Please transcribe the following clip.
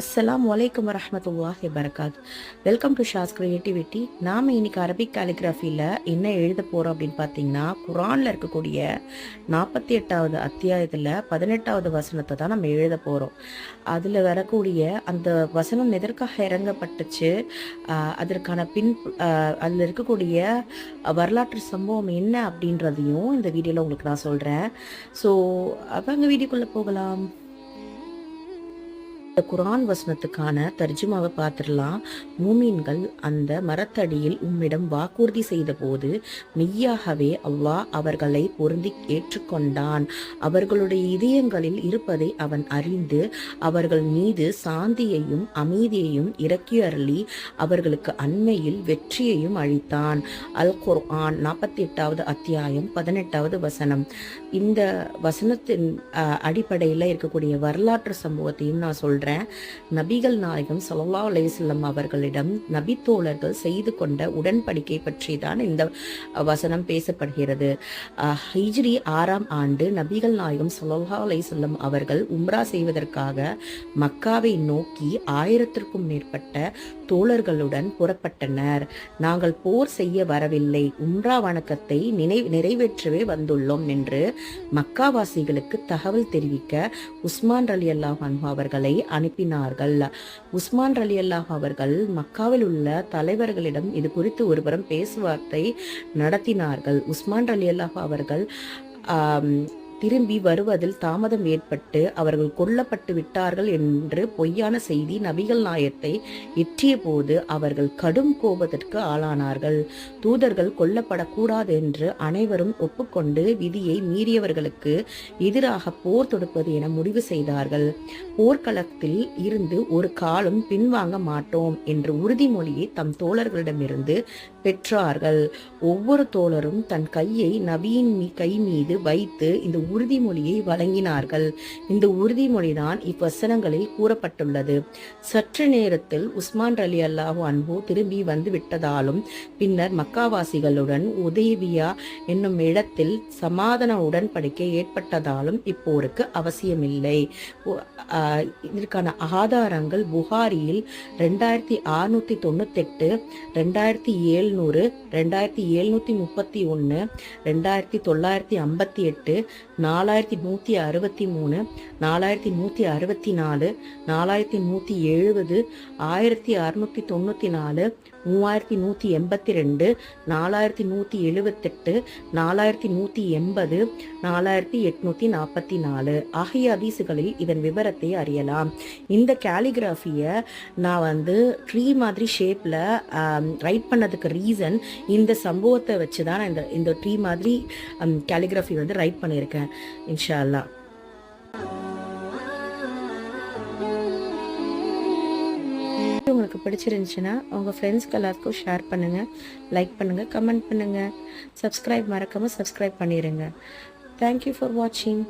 அஸ்ஸலாம் வலைக்கம் வரஹமத்துல்லாஹி பரகாத் வெல்கம் டு ஷாஸ் கிரியேட்டிவிட்டி நாம் இன்னைக்கு அரபிக் காலிகிராஃபியில் என்ன எழுத போகிறோம் அப்படின்னு பார்த்தீங்கன்னா குரானில் இருக்கக்கூடிய நாற்பத்தி எட்டாவது அத்தியாயத்தில் பதினெட்டாவது வசனத்தை தான் நம்ம எழுத போகிறோம் அதில் வரக்கூடிய அந்த வசனம் எதற்காக இறங்கப்பட்டுச்சு? அதற்கான பின் அதில் இருக்கக்கூடிய வரலாற்று சம்பவம் என்ன அப்படின்றதையும் இந்த வீடியோவில் உங்களுக்கு நான் சொல்கிறேன் ஸோ அப்போ அங்கே வீடியோக்குள்ளே போகலாம். இந்த குரான் வசனத்துக்கான தர்ஜுமாவை பார்த்துடலாம். மூமீன்கள் அந்த மரத்தடியில் உம்மிடம் வாக்குறுதி செய்தபோது மெய்யாகவே அல்லாஹ் அவர்களை பொருந்தி ஏற்றுக்கொண்டான். அவர்களுடைய இதயங்களில் இருப்பதை அவன் அறிந்து அவர்கள் மீது சாந்தியையும் அமைதியையும் இறக்கி அருளி அவர்களுக்கு அண்மையில் வெற்றியையும் அளித்தான். அல் குர்ஆன் நாற்பத்தி எட்டாவது அத்தியாயம் பதினெட்டாவது வசனம். இந்த வசனத்தின் அடிப்படையில் இருக்கக்கூடிய வரலாற்று சம்பவத்தையும் நான் சொல்றேன் நபிகள் நாயகம் ஸல்லல்லாஹு அலையம் அவர்களிடம் நபி தோழர்கள் செய்து கொண்ட உடன்படிக்கை பற்றி தான் இந்த வசனம் பேசப்படுகிறது. அஹ், ஹிஜ்ரி ஆறாம் ஆண்டு நபிகள் நாயகம் ஸல்லல்லாஹு அலையம் அவர்கள் உம்ரா செய்வதற்காக மக்காவை நோக்கி ஆயிரத்திற்கும் மேற்பட்ட தோழர்களுடன் புறப்பட்டனர். நாங்கள் போர் செய்ய வரவில்லை. உம்ரா வணக்கத்தை நினை நிறைவேற்றவே வந்துள்ளோம் என்று மக்காவாசிகளுக்கு தகவல் தெரிவிக்க உஸ்மான் அலி அல்லாஹ் அவர்களை அனுப்பினார்கள். உஸ்மான் அலி அல்லாஹ் அவர்கள் மக்காவில் உள்ள தலைவர்களிடம் இது குறித்து ஒருபுறம் பேசுவார்த்தை நடத்தினார்கள். உஸ்மான் அலி அல்லாஹ் அவர்கள் திரும்பி வருவதில் தாமதம் ஏற்பட்டு அவர்கள் கொல்லப்பட்டு விட்டார்கள் என்று பொய்யான செய்தி நபிகள் நாயத்தை எற்றிய போது அவர்கள் கடும் கோபத்திற்கு ஆளானார்கள். தூதர்கள் கொல்லப்படக்கூடாது என்று அனைவரும் ஒப்புக்கொண்டு விதியை மீறியவர்களுக்கு எதிராக போர் தொடுப்பது என முடிவு செய்தார்கள். போர்க்களத்தில் இருந்து ஒரு காலம் பின்வாங்க மாட்டோம் என்று உறுதிமொழியை தம் தோழர்களிடமிருந்து பெற்றார்கள். ஒவ்வொரு தோழரும் தன் கையை நபியின் கை மீது வைத்து இந்த உறுதிமொழியை வழங்கினார்கள். இந்த உறுதிமொழிதான் இவ்வசனங்களில் கூறப்பட்டுள்ளது. சற்று நேரத்தில் உஸ்மான் அலி அல்லாஹு அன்பு திரும்பி வந்து விட்டதாலும் பின்னர் மக்காவாசிகளுடன் உதேவியா என்னும் இடத்தில் சமாதான உடன்படிக்கை ஏற்பட்டதாலும் இப்போருக்கு அவசியமில்லை. இதற்கான ஆதாரங்கள் புகாரியில் ரெண்டாயிரத்தி அறுநூத்தி தொண்ணூத்தெட்டு ரெண்டாயிரத்தி ஏழ்நூறு ரெண்டாயிரத்தி எழுநூத்தி முப்பத்தி ஒன்று ரெண்டாயிரத்தி தொள்ளாயிரத்தி ஐம்பத்தி எட்டு நாலாயிரத்தி நூற்றி அறுபத்தி மூணு நாலாயிரத்தி நூற்றி அறுபத்தி நாலு நாலாயிரத்தி நூற்றி எழுபது ஆயிரத்தி அறுநூற்றி தொண்ணூற்றி நாலு மூவாயிரத்தி நூற்றி எண்பத்தி ரெண்டு நாலாயிரத்தி நூற்றி எழுபத்தெட்டு நாலாயிரத்தி நூற்றி எண்பது நாலாயிரத்தி எட்நூற்றி நாற்பத்தி நாலு. ஆகிய அதிசுகளில் இதன் விவரத்தை அறியலாம். இந்த கேலிகிராஃபியை நான் வந்து ட்ரீ மாதிரி ஷேப்பில் ரைட் பண்ணதுக்கு ரீசன் இந்த சம்பவத்தை வச்சு தான் நான் இந்த இந்த ட்ரீ மாதிரி கேலிகிராஃபி வந்து ரைட் பண்ணியிருக்கேன். இன்ஷா அல்லாஹ் உங்களுக்கு பிடிச்சிருந்துச்சுன்னா உங்கள் ஃப்ரெண்ட்ஸ்க்கு எல்லாத்துக்கும் ஷேர் பண்ணுங்கள் லைக் பண்ணுங்கள் கமெண்ட் பண்ணுங்கள் சப்ஸ்கிரைப் மறக்காமல் சப்ஸ்கிரைப் பண்ணிடுங்க தேங்க்யூ ஃபார் வாட்சிங்